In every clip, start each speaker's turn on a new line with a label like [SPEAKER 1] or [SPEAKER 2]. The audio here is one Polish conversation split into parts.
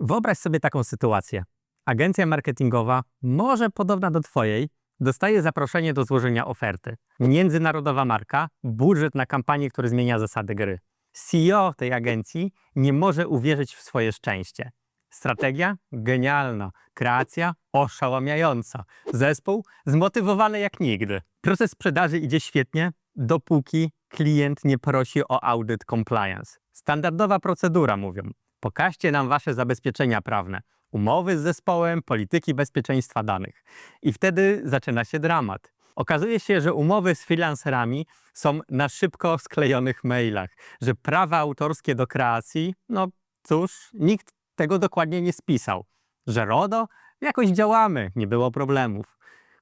[SPEAKER 1] Wyobraź sobie taką sytuację. Agencja marketingowa, może podobna do Twojej, dostaje zaproszenie do złożenia oferty. Międzynarodowa marka, budżet na kampanię, który zmienia zasady gry. CEO tej agencji nie może uwierzyć w swoje szczęście. Strategia? Genialna. Kreacja? Oszałamiająca. Zespół? Zmotywowany jak nigdy. Proces sprzedaży idzie świetnie, dopóki klient nie prosi o audyt compliance. Standardowa procedura, mówią. Pokażcie nam wasze zabezpieczenia prawne, umowy z zespołem, polityki bezpieczeństwa danych. I wtedy zaczyna się dramat. Okazuje się, że umowy z freelancerami są na szybko sklejonych mailach, że prawa autorskie do kreacji, no cóż, nikt tego dokładnie nie spisał. Że RODO? Jakoś działamy, nie było problemów.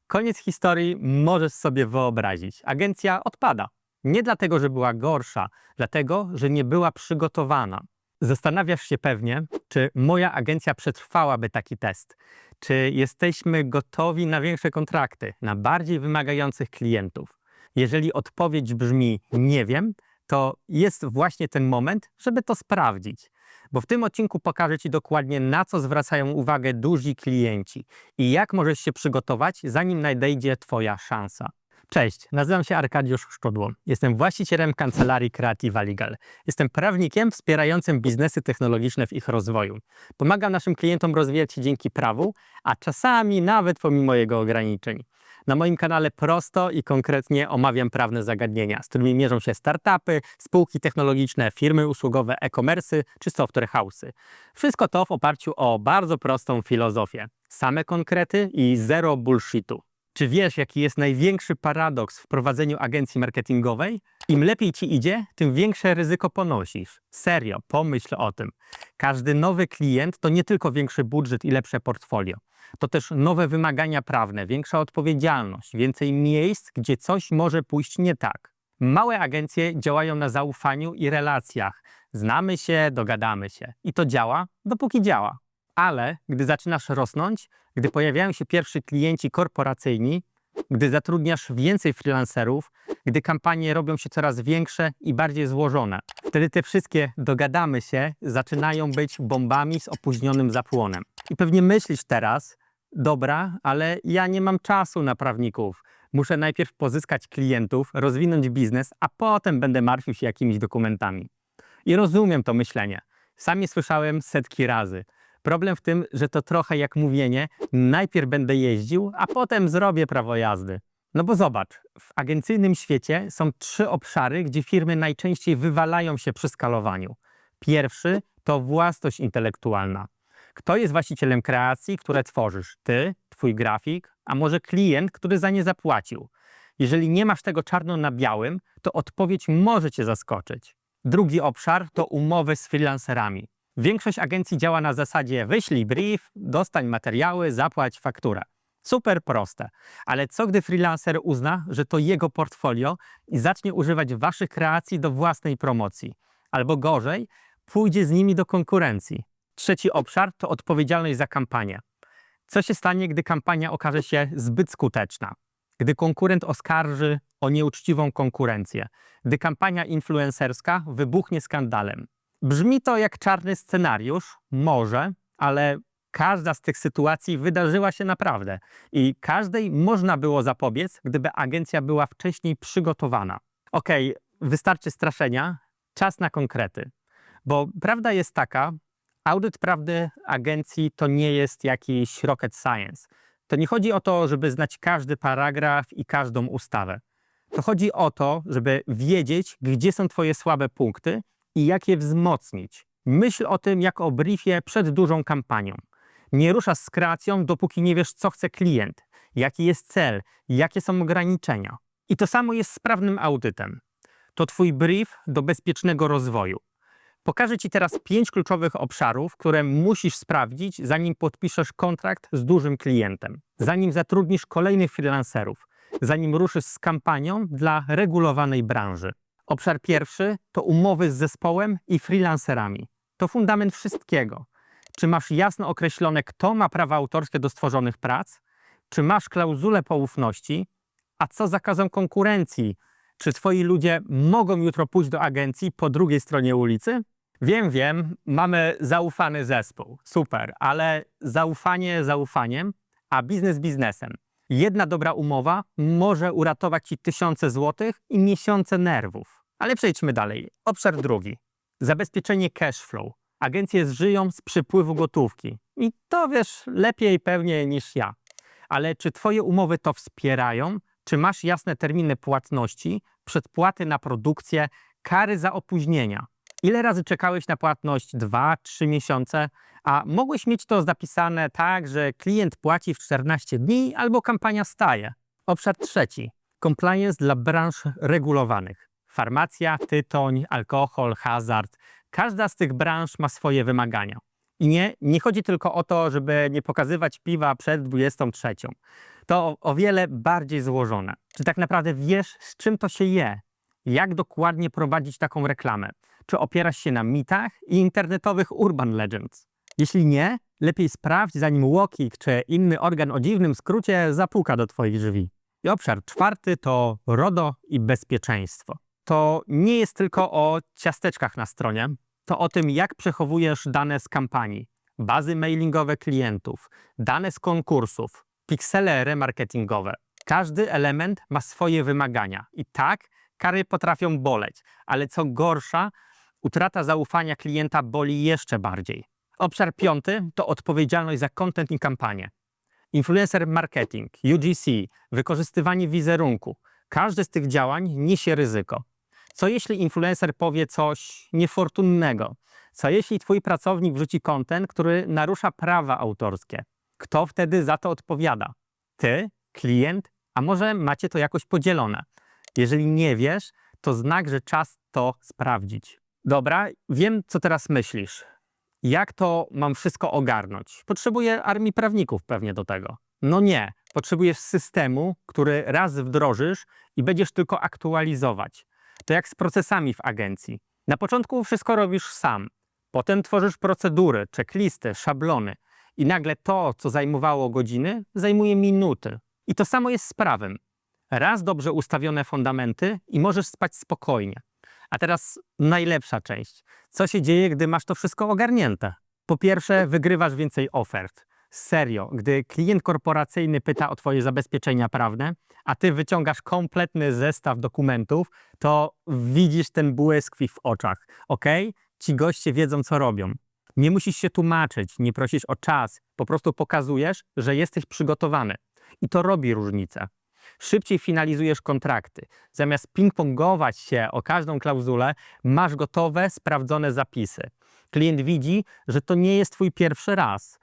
[SPEAKER 1] Koniec historii możesz sobie wyobrazić. Agencja odpada. Nie dlatego, że była gorsza, dlatego, że nie była przygotowana. Zastanawiasz się pewnie, czy moja agencja przetrwałaby taki test. Czy jesteśmy gotowi na większe kontrakty, na bardziej wymagających klientów? Jeżeli odpowiedź brzmi nie wiem, to jest właśnie ten moment, żeby to sprawdzić. Bo w tym odcinku pokażę Ci dokładnie, na co zwracają uwagę duzi klienci i jak możesz się przygotować, zanim nadejdzie Twoja szansa. Cześć, nazywam się Arkadiusz Szczudło. Jestem właścicielem kancelarii Creativa Legal. Jestem prawnikiem wspierającym biznesy technologiczne w ich rozwoju. Pomagam naszym klientom rozwijać się dzięki prawu, a czasami nawet pomimo jego ograniczeń. Na moim kanale prosto i konkretnie omawiam prawne zagadnienia, z którymi mierzą się startupy, spółki technologiczne, firmy usługowe, e-commerce czy software house'y. Wszystko to w oparciu o bardzo prostą filozofię. Same konkrety i zero bullshitu. Czy wiesz, jaki jest największy paradoks w prowadzeniu agencji marketingowej? Im lepiej ci idzie, tym większe ryzyko ponosisz. Serio, pomyśl o tym. Każdy nowy klient to nie tylko większy budżet i lepsze portfolio. To też nowe wymagania prawne, większa odpowiedzialność, więcej miejsc, gdzie coś może pójść nie tak. Małe agencje działają na zaufaniu i relacjach. Znamy się, dogadamy się. I to działa, dopóki działa. Ale gdy zaczynasz rosnąć, gdy pojawiają się pierwsi klienci korporacyjni, gdy zatrudniasz więcej freelancerów, gdy kampanie robią się coraz większe i bardziej złożone, wtedy te wszystkie dogadamy się zaczynają być bombami z opóźnionym zapłonem. I pewnie myślisz teraz, dobra, ale ja nie mam czasu na prawników. Muszę najpierw pozyskać klientów, rozwinąć biznes, a potem będę martwił się jakimiś dokumentami. I rozumiem to myślenie. Sam je słyszałem setki razy. Problem w tym, że to trochę jak mówienie, najpierw będę jeździł, a potem zrobię prawo jazdy. No bo zobacz, w agencyjnym świecie są trzy obszary, gdzie firmy najczęściej wywalają się przy skalowaniu. Pierwszy to własność intelektualna. Kto jest właścicielem kreacji, które tworzysz? Ty, twój grafik, a może klient, który za nie zapłacił? Jeżeli nie masz tego czarno na białym, to odpowiedź może cię zaskoczyć. Drugi obszar to umowy z freelancerami. Większość agencji działa na zasadzie wyślij brief, dostań materiały, zapłać fakturę. Super proste. Ale co gdy freelancer uzna, że to jego portfolio i zacznie używać waszych kreacji do własnej promocji? Albo gorzej, pójdzie z nimi do konkurencji. Trzeci obszar to odpowiedzialność za kampanię. Co się stanie, gdy kampania okaże się zbyt skuteczna? Gdy konkurent oskarży o nieuczciwą konkurencję? Gdy kampania influencerska wybuchnie skandalem? Brzmi to jak czarny scenariusz, może, ale każda z tych sytuacji wydarzyła się naprawdę i każdej można było zapobiec, gdyby agencja była wcześniej przygotowana. Okej, wystarczy straszenia, czas na konkrety. Bo prawda jest taka, audyt prawdy agencji to nie jest jakiś rocket science. To nie chodzi o to, żeby znać każdy paragraf i każdą ustawę. To chodzi o to, żeby wiedzieć, gdzie są Twoje słabe punkty i jak je wzmocnić. Myśl o tym jak o briefie przed dużą kampanią. Nie ruszasz z kreacją, dopóki nie wiesz, co chce klient, jaki jest cel, jakie są ograniczenia. I to samo jest z prawnym audytem. To Twój brief do bezpiecznego rozwoju. Pokażę Ci teraz pięć kluczowych obszarów, które musisz sprawdzić, zanim podpiszesz kontrakt z dużym klientem, zanim zatrudnisz kolejnych freelancerów, zanim ruszysz z kampanią dla regulowanej branży. Obszar pierwszy to umowy z zespołem i freelancerami. To fundament wszystkiego. Czy masz jasno określone, kto ma prawa autorskie do stworzonych prac? Czy masz klauzulę poufności? A co z zakazem konkurencji? Czy twoi ludzie mogą jutro pójść do agencji po drugiej stronie ulicy? Wiem, wiem, mamy zaufany zespół. Super, ale zaufanie zaufaniem, a biznes biznesem. Jedna dobra umowa może uratować ci tysiące złotych i miesiące nerwów. Ale przejdźmy dalej. Obszar drugi. Zabezpieczenie cash flow. Agencje żyją z przypływu gotówki. I to wiesz lepiej pewnie niż ja. Ale czy twoje umowy to wspierają? Czy masz jasne terminy płatności, przedpłaty na produkcję, kary za opóźnienia? Ile razy czekałeś na płatność? Dwa, trzy miesiące? A mogłeś mieć to zapisane tak, że klient płaci w 14 dni albo kampania staje. Obszar trzeci. Compliance dla branż regulowanych. Farmacja, tytoń, alkohol, hazard. Każda z tych branż ma swoje wymagania. I nie, nie chodzi tylko o to, żeby nie pokazywać piwa przed 23. To o, wiele bardziej złożone. Czy tak naprawdę wiesz, z czym to się je? Jak dokładnie prowadzić taką reklamę? Czy opierasz się na mitach i internetowych urban legends? Jeśli nie, lepiej sprawdź, zanim Łokik czy inny organ o dziwnym skrócie zapuka do Twoich drzwi. I obszar czwarty to RODO i bezpieczeństwo. To nie jest tylko o ciasteczkach na stronie, to o tym, jak przechowujesz dane z kampanii, bazy mailingowe klientów, dane z konkursów, piksele remarketingowe. Każdy element ma swoje wymagania. I tak, kary potrafią boleć, ale co gorsza, utrata zaufania klienta boli jeszcze bardziej. Obszar piąty to odpowiedzialność za content i kampanię. Influencer marketing, UGC, wykorzystywanie wizerunku. Każde z tych działań niesie ryzyko. Co jeśli influencer powie coś niefortunnego? Co jeśli twój pracownik wrzuci content, który narusza prawa autorskie? Kto wtedy za to odpowiada? Ty, klient, a może macie to jakoś podzielone? Jeżeli nie wiesz, to znak, że czas to sprawdzić. Dobra, wiem, co teraz myślisz. Jak to mam wszystko ogarnąć? Potrzebuję armii prawników pewnie do tego. No nie, potrzebujesz systemu, który raz wdrożysz i będziesz tylko aktualizować. To jak z procesami w agencji. Na początku wszystko robisz sam, potem tworzysz procedury, checklisty, szablony i nagle to, co zajmowało godziny, zajmuje minuty. I to samo jest z prawem. Raz dobrze ustawione fundamenty i możesz spać spokojnie. A teraz najlepsza część. Co się dzieje, gdy masz to wszystko ogarnięte? Po pierwsze, wygrywasz więcej ofert. Serio, gdy klient korporacyjny pyta o Twoje zabezpieczenia prawne, a Ty wyciągasz kompletny zestaw dokumentów, to widzisz ten błysk w ich oczach. Ok? Ci goście wiedzą, co robią. Nie musisz się tłumaczyć, nie prosisz o czas, po prostu pokazujesz, że jesteś przygotowany. I to robi różnicę szybciej finalizujesz kontrakty. Zamiast ping-pongować się o każdą klauzulę, masz gotowe, sprawdzone zapisy. Klient widzi, że to nie jest Twój pierwszy raz,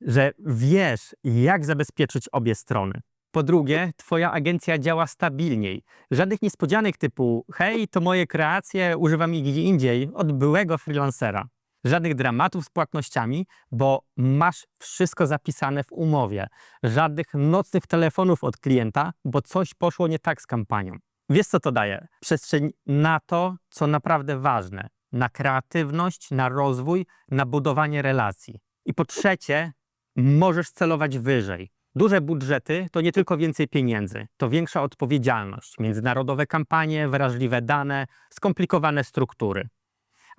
[SPEAKER 1] że wiesz, jak zabezpieczyć obie strony. Po drugie, Twoja agencja działa stabilniej. Żadnych niespodzianek typu hej, to moje kreacje, używam ich gdzie indziej, od byłego freelancera. Żadnych dramatów z płatnościami, bo masz wszystko zapisane w umowie. Żadnych nocnych telefonów od klienta, bo coś poszło nie tak z kampanią. Wiesz, co to daje? Przestrzeń na to, co naprawdę ważne. Na kreatywność, na rozwój, na budowanie relacji. I po trzecie, możesz celować wyżej. Duże budżety to nie tylko więcej pieniędzy, to większa odpowiedzialność, międzynarodowe kampanie, wrażliwe dane, skomplikowane struktury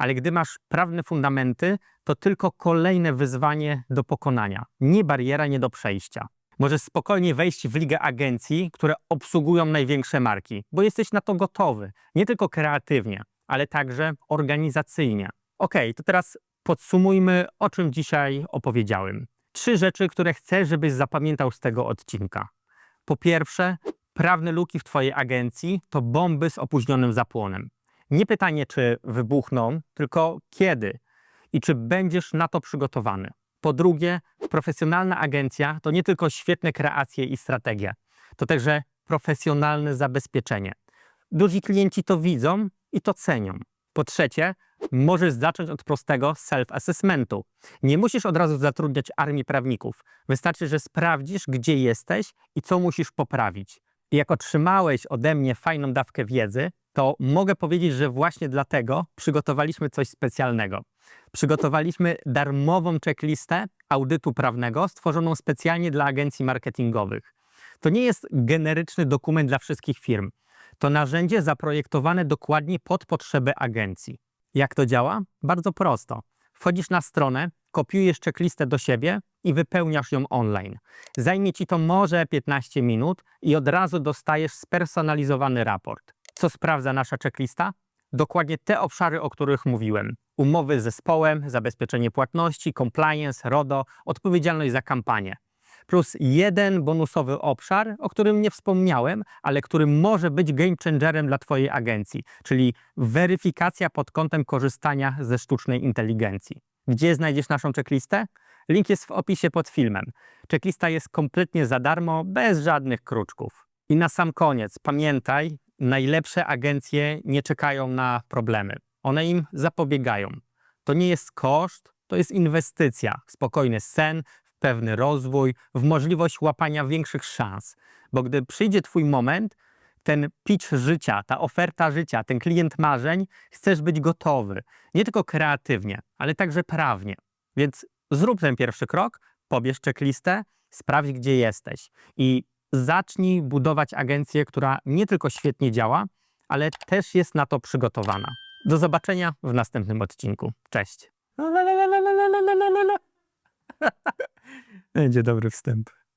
[SPEAKER 1] ale gdy masz prawne fundamenty, to tylko kolejne wyzwanie do pokonania, nie bariera nie do przejścia. Możesz spokojnie wejść w ligę agencji, które obsługują największe marki, bo jesteś na to gotowy, nie tylko kreatywnie, ale także organizacyjnie. Ok, to teraz podsumujmy, o czym dzisiaj opowiedziałem. Trzy rzeczy, które chcę, żebyś zapamiętał z tego odcinka. Po pierwsze, prawne luki w Twojej agencji to bomby z opóźnionym zapłonem. Nie pytanie, czy wybuchną, tylko kiedy i czy będziesz na to przygotowany. Po drugie, profesjonalna agencja to nie tylko świetne kreacje i strategie, to także profesjonalne zabezpieczenie. Duzi klienci to widzą i to cenią. Po trzecie, możesz zacząć od prostego self-assessmentu. Nie musisz od razu zatrudniać armii prawników. Wystarczy, że sprawdzisz, gdzie jesteś i co musisz poprawić. I jak otrzymałeś ode mnie fajną dawkę wiedzy, to mogę powiedzieć, że właśnie dlatego przygotowaliśmy coś specjalnego. Przygotowaliśmy darmową checklistę audytu prawnego stworzoną specjalnie dla agencji marketingowych. To nie jest generyczny dokument dla wszystkich firm. To narzędzie zaprojektowane dokładnie pod potrzeby agencji. Jak to działa? Bardzo prosto. Wchodzisz na stronę, kopiujesz checklistę do siebie i wypełniasz ją online. Zajmie ci to może 15 minut i od razu dostajesz spersonalizowany raport. Co sprawdza nasza checklista? Dokładnie te obszary, o których mówiłem. Umowy z zespołem, zabezpieczenie płatności, compliance, RODO, odpowiedzialność za kampanię. Plus jeden bonusowy obszar, o którym nie wspomniałem, ale który może być game changerem dla Twojej agencji, czyli weryfikacja pod kątem korzystania ze sztucznej inteligencji. Gdzie znajdziesz naszą checklistę? Link jest w opisie pod filmem. Checklista jest kompletnie za darmo, bez żadnych kruczków. I na sam koniec, pamiętaj, najlepsze agencje nie czekają na problemy. One im zapobiegają. To nie jest koszt, to jest inwestycja, spokojny sen, pewny rozwój, w możliwość łapania większych szans. Bo gdy przyjdzie Twój moment, ten pitch życia, ta oferta życia, ten klient marzeń, chcesz być gotowy. Nie tylko kreatywnie, ale także prawnie. Więc zrób ten pierwszy krok, pobierz checklistę, sprawdź, gdzie jesteś i zacznij budować agencję, która nie tylko świetnie działa, ale też jest na to przygotowana. Do zobaczenia w następnym odcinku. Cześć. Będzie dobry wstęp.